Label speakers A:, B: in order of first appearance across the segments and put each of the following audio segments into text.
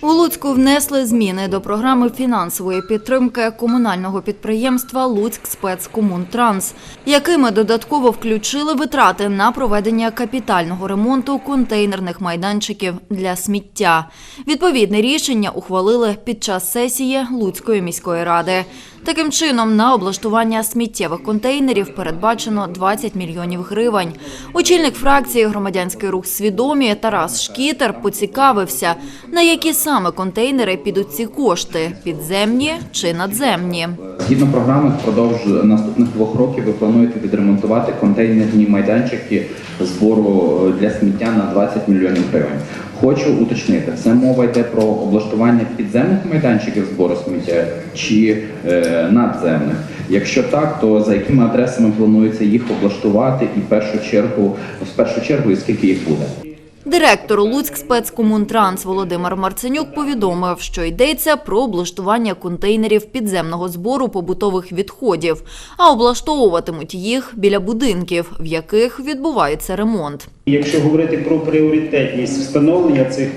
A: У Луцьку внесли зміни до програми фінансової підтримки комунального підприємства Луцьк спецкомунтранс, якими додатково включили витрати на проведення капітального ремонту контейнерних майданчиків для сміття. Відповідне рішення ухвалили під час сесії Луцької міської ради. Таким чином, на облаштування сміттєвих контейнерів передбачено 20 мільйонів гривень. Очільник фракції громадянський рух свідомі Тарас Шкітер поцікавився, на які саме контейнери підуть ці кошти підземні чи надземні.
B: Згідно програми, впродовж наступних двох років ви плануєте відремонтувати контейнерні майданчики збору е, для сміття на 20 мільйонів гривень. Хочу уточнити, це мова йде про облаштування підземних майданчиків збору сміття чи е, надземних. Якщо так, то за якими адресами планується їх облаштувати і в першу чергу, в першу чергу, і скільки їх буде?
A: Директор Луцьк спецкомунтранс Володимир Марценюк повідомив, що йдеться про облаштування контейнерів підземного збору побутових відходів, а облаштовуватимуть їх біля будинків, в яких відбувається ремонт.
C: Якщо говорити про пріоритетність встановлення цих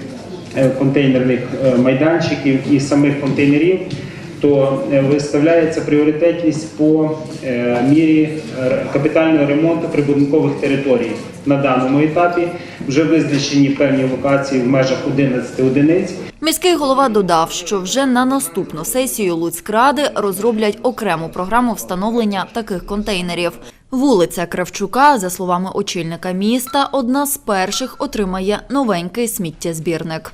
C: е, контейнерних е, майданчиків і самих контейнерів, то е, виставляється пріоритетність по е, мірі е, капітального ремонту прибудинкових територій. На даному етапі вже визначені певні локації в межах 11 одиниць.
A: Міський голова додав, що вже на наступну сесію Луцькради розроблять окрему програму встановлення таких контейнерів. Вулиця Кравчука, за словами очільника міста, одна з перших отримає новенький сміттєзбірник.